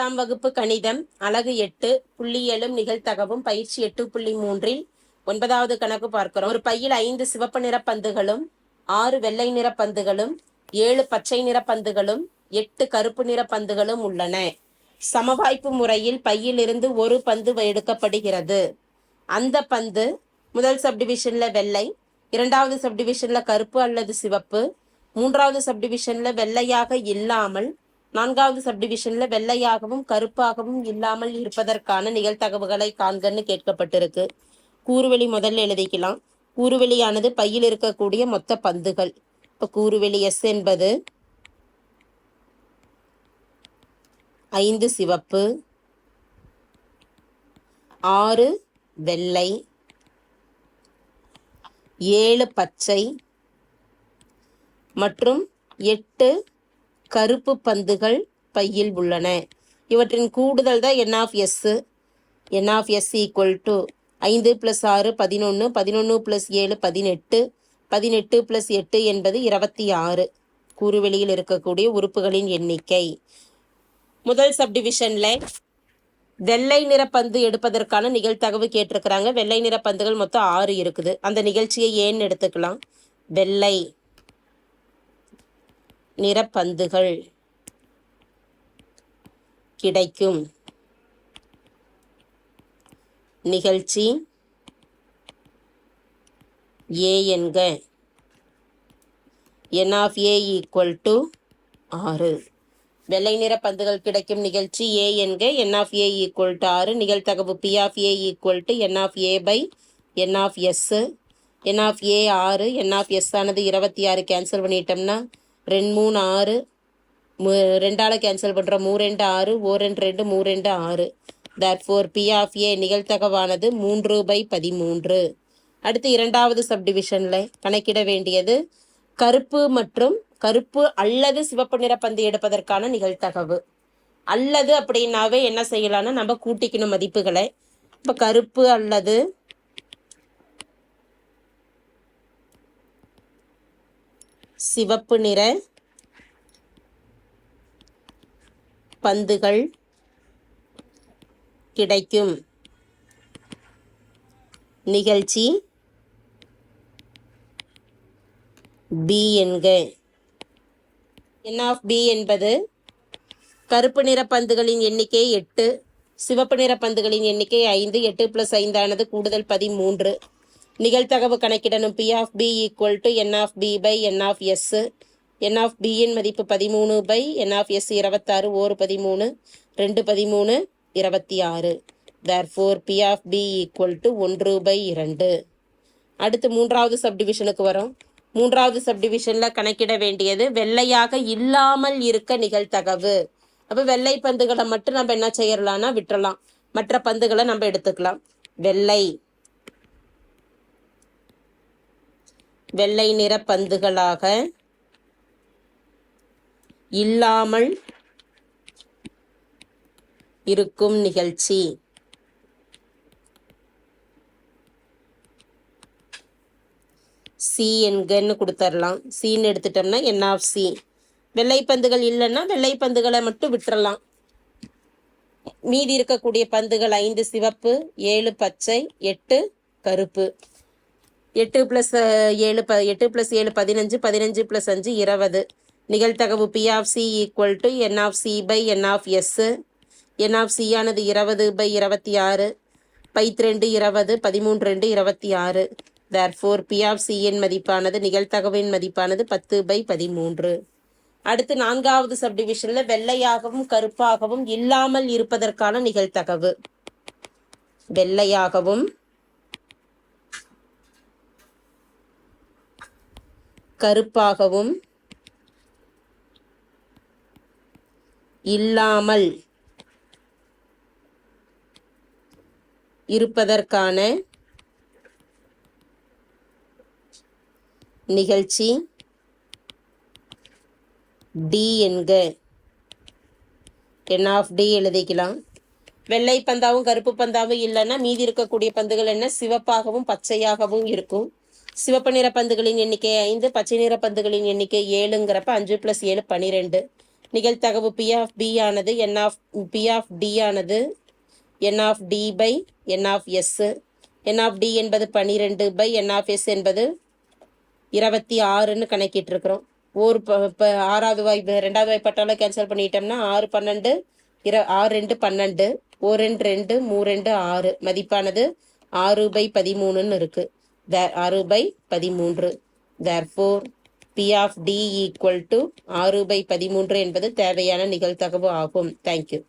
பத்தாம் வகுப்பு கணிதம் அலகு எட்டு புள்ளி ஏழும் நிகழ்த்தகவும் பயிற்சி எட்டு புள்ளி மூன்றில் ஒன்பதாவது கணக்கு பார்க்கிறோம். ஒரு பையில் ஐந்து சிவப்பு நிற பந்துகளும் ஆறு வெள்ளை நிற பந்துகளும் ஏழு பச்சை நிற பந்துகளும் எட்டு கருப்பு நிற பந்துகளும் உள்ளன. சமவாய்ப்பு முறையில் பையிலிருந்து ஒரு பந்து எடுக்கப்படுகிறது. அந்த பந்து முதல் சப்டிவிஷன்ல வெள்ளை இரண்டாவது சப்டிவிஷன்ல கருப்பு அல்லது சிவப்பு மூன்றாவது சப்டிவிஷன்ல வெள்ளையாக இல்லாமல் நான்காவது சப்டிவிஷன்ல வெள்ளையாகவும் கருப்பாகவும் இல்லாமல் இருப்பதற்கான நிகழ்தகவுகளை காண்கன்னு கேட்கப்பட்டிருக்கு. கூறுவெளி முதல்ல எழுதிக்கலாம். கூறுவெளியானது பையில் இருக்கக்கூடிய மொத்த பந்துகள். இப்போ கூறுவெளி எஸ் என்பது ஐந்து சிவப்பு ஆறு வெள்ளை ஏழு பச்சை மற்றும் எட்டு கருப்பு பந்துகள் பையில் உள்ளன. இவற்றின் கூடுதல் தான் N of S N of S equal to ஐந்து ப்ளஸ் ஆறு பதினொன்று பதினொன்று ப்ளஸ் ஏழு பதினெட்டு. பதினெட்டு ப்ளஸ் எட்டு என்பது இருபத்தி ஆறு. கூறுவெளியில் இருக்கக்கூடிய உறுப்புகளின் எண்ணிக்கை. முதல் சப்டிவிஷனில் வெள்ளை நிற பந்து எடுப்பதற்கான நிகழ்த்தகவு கேட்டிருக்கிறாங்க. வெள்ளை நிற பந்துகள் மொத்தம் ஆறு இருக்குது. அந்த நிகழ்ச்சியை ஏன்னு எடுத்துக்கலாம்? வெள்ளை. நிறப்பந்துகள் கிடைக்கும். நிகழ்ச்சி ஏ என்க. N of A equal to ஆறு. வெள்ளை நிற பந்துகள் கிடைக்கும் நிகழ்ச்சி ஏ என்க. N of A equal to ஆறு. நிகழ்த்தகவு P of A equal to N of A by N of S N of A ஆறு. என் ஆஃப் எஸ் ஆனது இருபத்தி ஆறு கேன்சல் பண்ணிட்டோம்னா ரெண்டு மூணு ஆறு ரெண்டால் கேன்சல் பண்ணுறோம் மூ ரெண்டு ஆறு ஓ ரெண்டு ரெண்டு மூ ரெண்டு ஆறு. Therefore P of A மூன்று பை பதிமூன்று. அடுத்து இரண்டாவது சப்டிவிஷனில் கணக்கிட வேண்டியது கருப்பு மற்றும் கருப்பு அல்லது சிவப்பு நிற பந்து எடுப்பதற்கான நிகழ்த்தகவு அல்லது அப்படின்னாவே என்ன செய்யலாம்னா நம்ம கூட்டிக்கணும் மதிப்புகளை. இப்போ கருப்பு அல்லது சிவப்பு நிற பந்துகள் கிடைக்கும். நிகழ்ச்சி பி என்க. என் ஆஃப் பி என்பது கருப்பு நிற பந்துகளின் எண்ணிக்கை எட்டு சிவப்பு நிற பந்துகளின் எண்ணிக்கை ஐந்து எட்டு பிளஸ் ஐந்தானது கூடுதல் பதிமூன்று. நிகழ்தகவு கணக்கிடணும். P of B equal to N of B by N of S N of பியின் மதிப்பு பதிமூணு பை என் ஆஃப் எஸ் இருபத்தாறு ஓர் பதிமூணு ரெண்டு பதிமூணு இருபத்தி ஆறு therefore P of B equal to ஒன்று பை இரண்டு. அடுத்து மூன்றாவது சப்டிவிஷனுக்கு வரும். மூன்றாவது சப்டிவிஷனில் கணக்கிட வேண்டியது வெள்ளையாக இல்லாமல் இருக்க நிகழ்த்தகவு அப்போ வெள்ளை பந்துகளை மட்டும் நம்ம என்ன செய்யலாம்னா விட்டுறலாம். மற்ற பந்துகளை நம்ம எடுத்துக்கலாம். வெள்ளை. வெள்ளை நிற பந்துகளாக இல்லாமல் இருக்கும் நிகழ்ச்சி. சி என்கன்னு கொடுத்துடலாம் சின்னு எடுத்துட்டோம்னா என் ஆஃப் சி வெள்ளை பந்துகள் இல்லைன்னா வெள்ளை பந்துகளை மட்டும் விட்டுறலாம். மீதி இருக்கக்கூடிய பந்துகள் ஐந்து சிவப்பு ஏழு பச்சை எட்டு கருப்பு. எட்டு ப்ளஸ் ஏழு ப எட்டு ப்ளஸ் ஏழு பதினஞ்சு பதினஞ்சு ப்ளஸ் அஞ்சு இருபது. நிகழ்த்தகவு P of C equal to N of C by N of S N of C ஆனது இருபது பை இருபத்தி ஆறு. பைத் ரெண்டு இருபது பதிமூன்று ரெண்டு இருபத்தி ஆறு. தேர் ஃபோர் பி ஆஃப் சியின் மதிப்பானது நிகழ்த்தகவின் மதிப்பானது பத்து பை பதிமூன்று. அடுத்து நான்காவது சப்டிவிஷனில் வெள்ளையாகவும் கருப்பாகவும் இல்லாமல் இருப்பதற்கான நிகழ்த்தகவு வெள்ளையாகவும் கருப்பாகவும் இல்லாமல் இருப்பதற்கான நிகழ்ச்சி டி என்க. என் ஆஃப் டி எழுதிக்கலாம். வெள்ளை பந்தாவும் கருப்பு பந்தாவும் இல்லைன்னா மீதி இருக்கக்கூடிய பந்துகள் என்ன? சிவப்பாகவும் பச்சையாகவும் இருக்கும். சிவப்பு நிற பந்துகளின் எண்ணிக்கை ஐந்து பச்சை நிற பந்துகளின் எண்ணிக்கை ஏழுங்கிறப்ப அஞ்சு ப்ளஸ் ஏழு பன்னிரெண்டு நிகழ்த்தகவு பி ஆஃப் பி ஆனது N of P of D ஆனது N of D by N of S N of D என்பது பன்னிரெண்டு பை என் ஆஃப் எஸ் என்பது இருபத்தி ஆறுன்னு கணக்கிட்டு இருக்கிறோம் ஒரு இப்போ ஆறாவது வாய்ப்பு ரெண்டாவது வாய்ப்பாட்டால கேன்சல் பண்ணிட்டோம்னா ஆறு பன்னெண்டு இர ஆறு ரெண்டு பன்னெண்டு ஓ ரெண்டு ரெண்டு மூ ரெண்டு ஆறு. மதிப்பானது ஆறு பை பதிமூணுன்னு இருக்குது த ஆறு பை பதிமூன்று. Therefore P of D equal to ஆறு பை பதிமூன்று என்பது தேவையான நிகழ்தகவு ஆகும். தேங்க்யூ